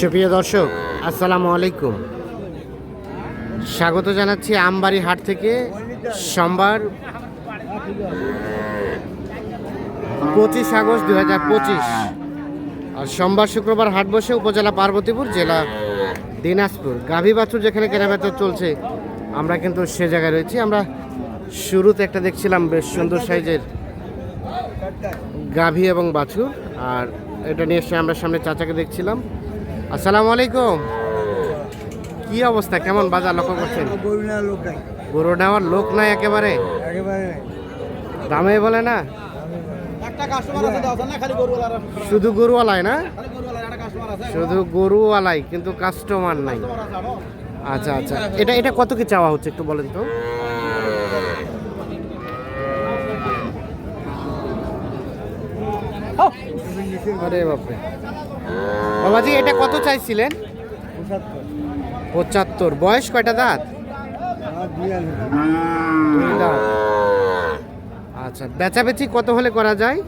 সুপ্রিয় দর্শক, আসসালামু আলাইকুম। স্বাগত জানাচ্ছি আমবাড়ি হাট থেকে সোমবার পঁচিশ আগস্ট দু হাজার পঁচিশ। আর সোমবার শুক্রবার হাট বসে উপজেলা পার্বতীপুর, জেলা দিনাজপুর। গাভী বাছুর যেখানে কেনাবেচা চলছে, আমরা কিন্তু সে জায়গায় রয়েছি। আমরা শুরুতে একটা দেখছিলাম বেশ সুন্দর সাইজের গাভী এবং বাছুর, আর এটা নিয়ে এসে আমরা সামনে চাচাকে দেখছিলাম। আসসালামু আলাইকুম। কি অবস্থা? কেমন বাজার লক্ষ্য করছেন? গরু নেওয়ার লোক নাই একেবারে? দামে বলে না? একটা কাস্টমার আছে দাও না খালি গরুওয়ালার শুধু গরুওয়ালাই না? শুধু গরুওয়ালাই কিন্তু কাস্টমার নাই। আচ্ছা আচ্ছা। এটা এটা কত কি চাওয়া হচ্ছে একটু বলেন তো? আরে বাপরে। বাবাজি, এটা কত চাইছিলেন? পঁচাত্তর। বয়স কয়টা দাঁত? আচ্ছা বেচাবেচি কত হলে করা যায়?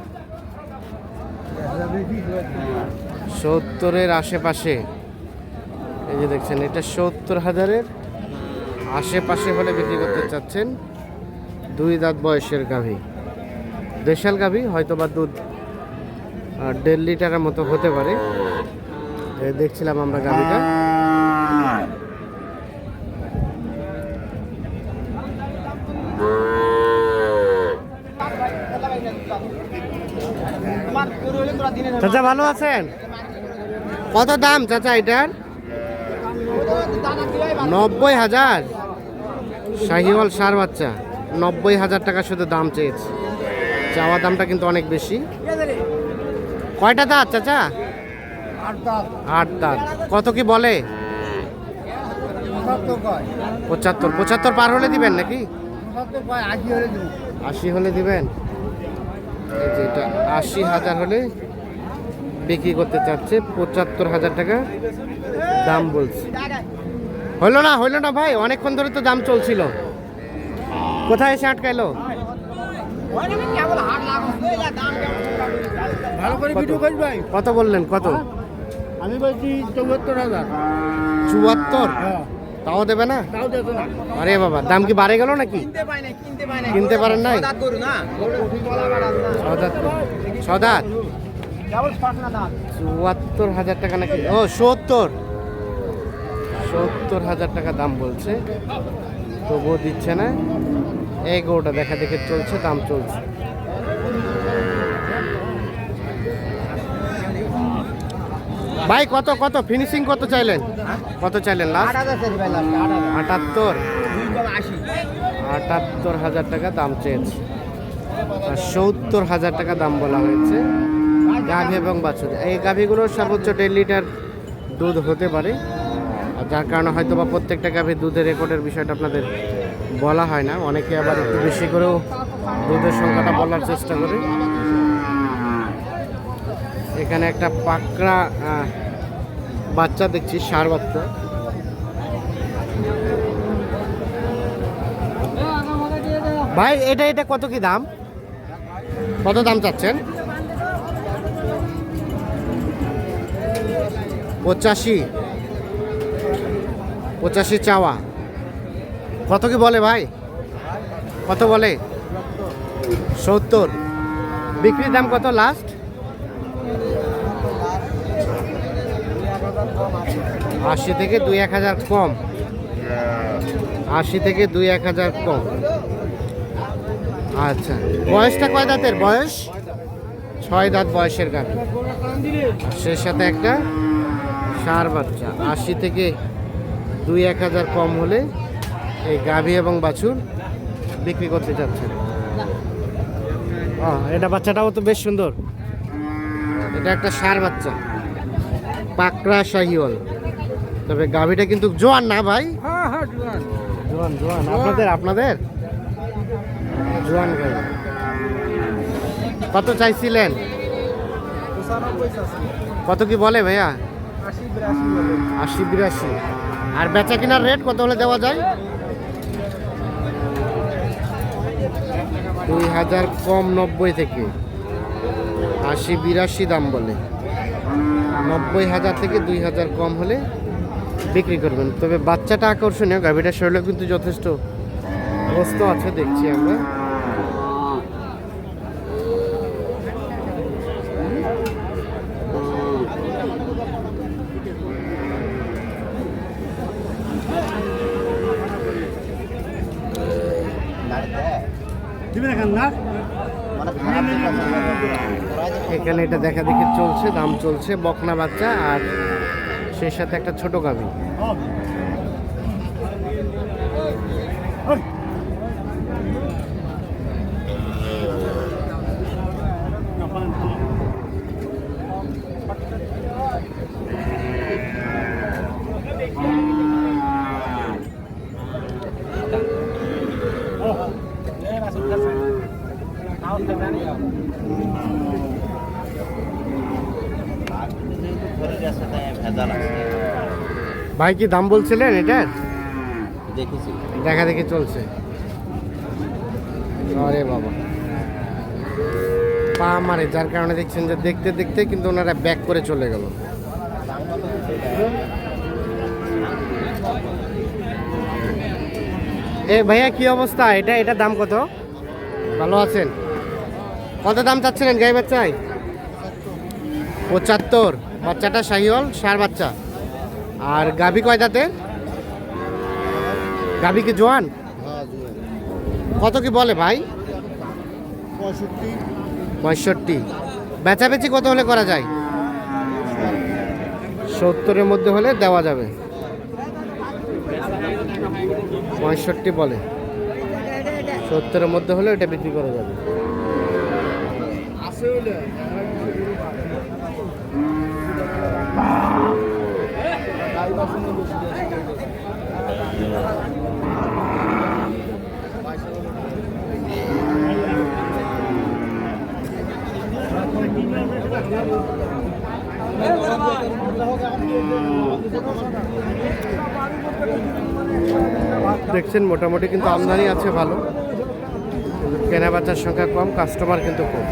সত্তরের আশেপাশে। এই যে দেখছেন, এটা সত্তর হাজারের আশেপাশে হলে বিক্রি করতে চাচ্ছেন। দুই দাঁত বয়সের গাভী। দেশাল গাভী হয়তো বা দুধ দেড় লিটারের মতো হতে পারে। দেখছিলাম আমরা গাড়িটা। চাচা, ভালো আছেন? কত দাম চাচা এটার? নব্বই হাজার? শাহিওয়াল সার বাচ্চা। নব্বই হাজার টাকা শুধু দাম চেয়েছে। চাওয়া দামটা কিন্তু অনেক বেশি। কয়টা দাঁত চাচা? আট দাঁত। কত কি বলে? পঁচাত্তর পঁচাত্তর। পার হলে দিবেন নাকি? আশি হলে দিবেন? এই যে এটা আশি হাজার হলে বিক্রি করতে চাচ্ছে পঁচাত্তর হাজার টাকা দাম বলছে। হইল না হইল না ভাই অনেকক্ষণ ধরে তো দাম চলছিল। কোথায় এসে আটকাইলো ভালো করে ভিডিও করিস ভাই কত? বললেন? কত? আমি বলছি চৌহত্তর হাজার। চুয়াত্তর? হ্যাঁ। তাও দেবে না? আরে বাবা দাম কি বাড়ে গেল নাকি? কিনতে পাই না কিনতে পাই না কিনতে পারেন নাই? দাঁত গরু না ছদাত ছদাত কেবল শর্ট না দাঁত। চুয়াত্তর হাজার টাকা নাকি? ও সত্তর। সত্তর হাজার টাকা দাম বলছে। তবুও দিচ্ছে না। এই গরুটা দেখা দেখে চলছে দাম চলছে। ভাই কত কত? ফিনিশিং কত চাইলেন? কত চাইলেন লাস্ট আটাত্তর। আটাত্তর হাজার টাকা দাম চেয়েছে। আর সত্তর হাজার টাকা দাম বলা হয়েছে। গাভী এবং বাছুর। এই গাভীগুলোর সর্বোচ্চ দেড় লিটার দুধ হতে পারে। যার কারণে হয়তো বা প্রত্যেকটা গাভীর দুধের রেকর্ডের বিষয়টা আপনাদের বলা হয় না। অনেকে আবার একটু বেশি করেও দুধের সংখ্যাটা বলার চেষ্টা করে। এখানে একটা পাকড়া বাচ্চা দেখছি সার বাচ্চা। ভাই, এটা এটা কত কি দাম? কত দাম চাচ্ছেন? পঁচাশি। পঁচাশি চাওয়া। কত কি বলে ভাই? কত বলে? সত্তর। বিক্রির দাম কত লাস্ট? আশি থেকে দুই এক হাজার কম। আশি থেকে দুই এক হাজার কম। আচ্ছা বয়সটা কয় দাঁতের? বয়স? ছয় দাঁত বয়সের গাভী। সে সাথে একটা সার বাচ্চা। আশি থেকে দুই এক হাজার কম হলে এই গাভী এবং বাছুর বিক্রি করতে যাচ্ছে। ও এটা বাচ্চাটাও তো বেশ সুন্দর। এটা একটা সার বাচ্চা। পাকড়া শাহিওয়াল। তবে গাভীটা কিন্তু জোয়ান না ভাই? হ্যাঁ হ্যাঁ জুয়ান। জোয়ান আপনাদের আপনাদের? জোয়ান গাই। কত চাইছিলেন? কত কি বলে ভাইয়া? আশি বিরাশি। আর বেচা কেনার রেট কত হলে দেওয়া যায়? দুই হাজার কম নব্বই থেকে। আশি বিরাশি দাম বলে। নব্বই হাজার থেকে দুই হাজার কম হলে বিক্রি করবেন। তবে বাচ্চাটা আকর্ষণীয়, গাভীটা শরীরে কিন্তু যথেষ্ট বস্ত আছে দেখছি আমরা। এখানে এটা দেখা দেখি চলছে, দাম চলছে, বকনা বাচ্চা আর সেই সাথে একটা ছোট গাভী। ভাই কি দাম বলছিলেন এটার দেখেছি। দেখা দেখি চলছে। আরে বাবা। পা মারে যার কারণে দেখছেন যে দেখতে দেখতে কিন্তু ওনারা ব্যাক করে চলে গেল। এ ভাইয়া কি অবস্থা? এটা এটা দাম কত? ভালো আছেন? কত দাম চাচ্ছিলেন গাই বাচ্চায়? পঁচাত্তর। বাচ্চাটা শাহিওয়াল সার বাচ্চা। আর গাভী কয় দাঁতে গাভী কি জোয়ান? কত কি বলে ভাই? পঁয়ষট্টি। পঁয়ষট্টি। বেচাবেচি কত হলে করা যায়? সত্তরের মধ্যে হলে দেওয়া যাবে। পঁয়ষট্টি বলে। সত্তরের মধ্যে হলে ওটা বিক্রি করা যাবে। দেখছেন মোটামুটি কিন্তু আমদানি আছে ভালো। কেনা বেচার সংখ্যা কম কাস্টমার কিন্তু কম।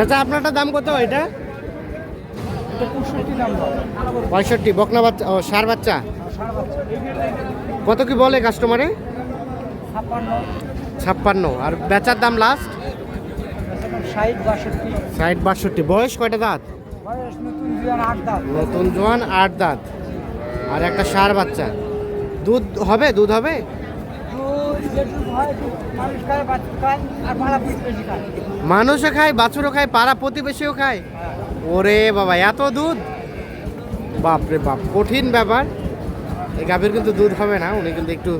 চাচা, আপনারটা দাম কত এটা? পঁয়ষট্টি, বকনা বাচ্চা, ও সার বাচ্চা? কত কি বলে কাস্টমারে ছাপ্পান্ন। আর বেচার দাম লাস্ট ষাট বাষট্টি। ষাট বাষট্টি বয়স কয়টা দাঁত? নতুন জোয়ান, আট দাঁত। আর একটা সার বাচ্চা। দুধ হবে? দুধ হবে? মানুষও খায়, বাছুরও খায়, পাড়া প্রতিবেশীও খায়। ওরে বাবা, এত দুধ? বাপরে বাপ, কঠিন ব্যাপার। এই গাভীর কিন্তু দুধ হবে না, উনি কিন্তু একটু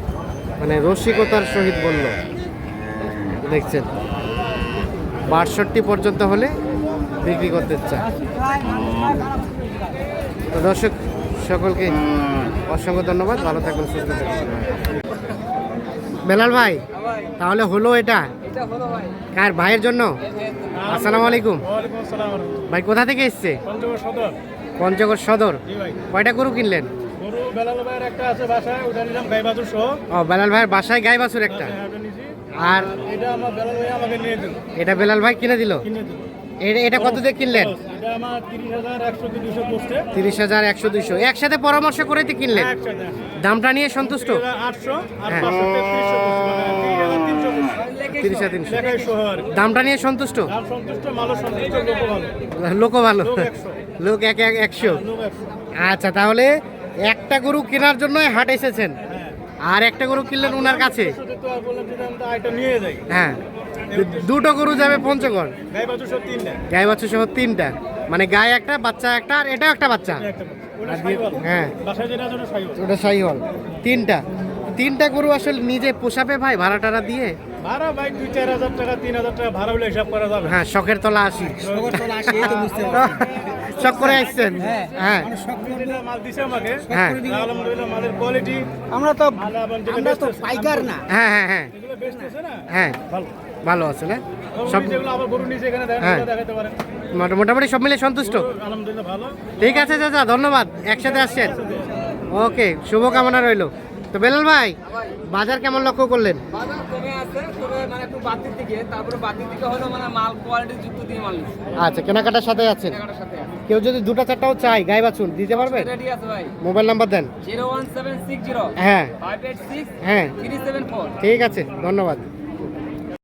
মানে রসিকতার সহিত বলল। দেখছেন, বাষট্টি পর্যন্ত হলে বিক্রি করতে চায়। দর্শক, সকলকে অসংখ্য ধন্যবাদ, ভালো থাকবেন সুস্থ থাকবেন বেলাল ভাই তাহলে হলো এটা? কার ভাইয়ের জন্য? আসসালামু আলাইকুম। ভাই কোথা থেকে এসছে? পঞ্চগড় সদর। কয়টা গরু কিনলেন? বেলাল ভাইয়ের বাসায় গাই বাছুর ও বেলাল ভাইয়ের বাসায় গাই বাছুর একটা। আর এটা বেলাল ভাই কিনে দিল। এটা কত দিয়ে কিনলেন? তিরিশ হাজার একশো দুশো দুইশো একসাথে পরামর্শ করে তো কিনলেন? দামটা নিয়ে সন্তুষ্ট? হ্যাঁ। তিরিশ হাজার তিনশো তিরিশ। দামটা নিয়ে সন্তুষ্ট? লোক ভালো। লোক এক এক একশো। আচ্ছা তাহলে একটা গরু কেনার জন্য হাট এসেছেন। হ্যাঁ। আর একটা গরু কিনলেন ওনার কাছে? হ্যাঁ। দুটো গরু যাবে পঞ্চগড়। গাই বাছুর সব তিনটা। গায়ে বাচ্চা সহ তিনটা। মানে গায়ে একটা বাচ্চা একটা আর এটাও একটা বাচ্চা। হ্যাঁ। ওটা ওটা সাইহল তিনটা। তিনটা গরু আসলে নিজে পোষাবে ভাই ভাড়া টাড়া দিয়ে? ভাড়া ভাই দুই চার হাজার টাকা তিন হাজার টাকা ভাড়া হলে হিসাব করা যাবে। হ্যাঁ শখের তলা আসি শখ করে আসছেন? হ্যাঁ। মাল দিছে আমাকে। হ্যাঁ। আলহামদুলিল্লাহ মালের কোয়ালিটি আমরা তো ভালো আমরা তো পাইকার না। হ্যাঁ হ্যাঁ হ্যাঁ। হ্যাঁ। ভালো। ভালো আছে না? সব হ্যাঁ। মোটামুটি সব মিলে সন্তুষ্ট? ঠিক আছে চাচা ধন্যবাদ। একসাথে আসছেন। ওকে শুভকামনা রইল। তো বেলাল ভাই বাজার কেমন লক্ষ্য করলেন? মানে মানে আচ্ছা কেনাকাটার সাথে আছেন? কেউ যদি দুটা চারটাও চাই গাই বাছুন দিতে পারবেন ভাই। মোবাইল নাম্বার দেন। হ্যাঁ। হ্যাঁ। ঠিক আছে ধন্যবাদ।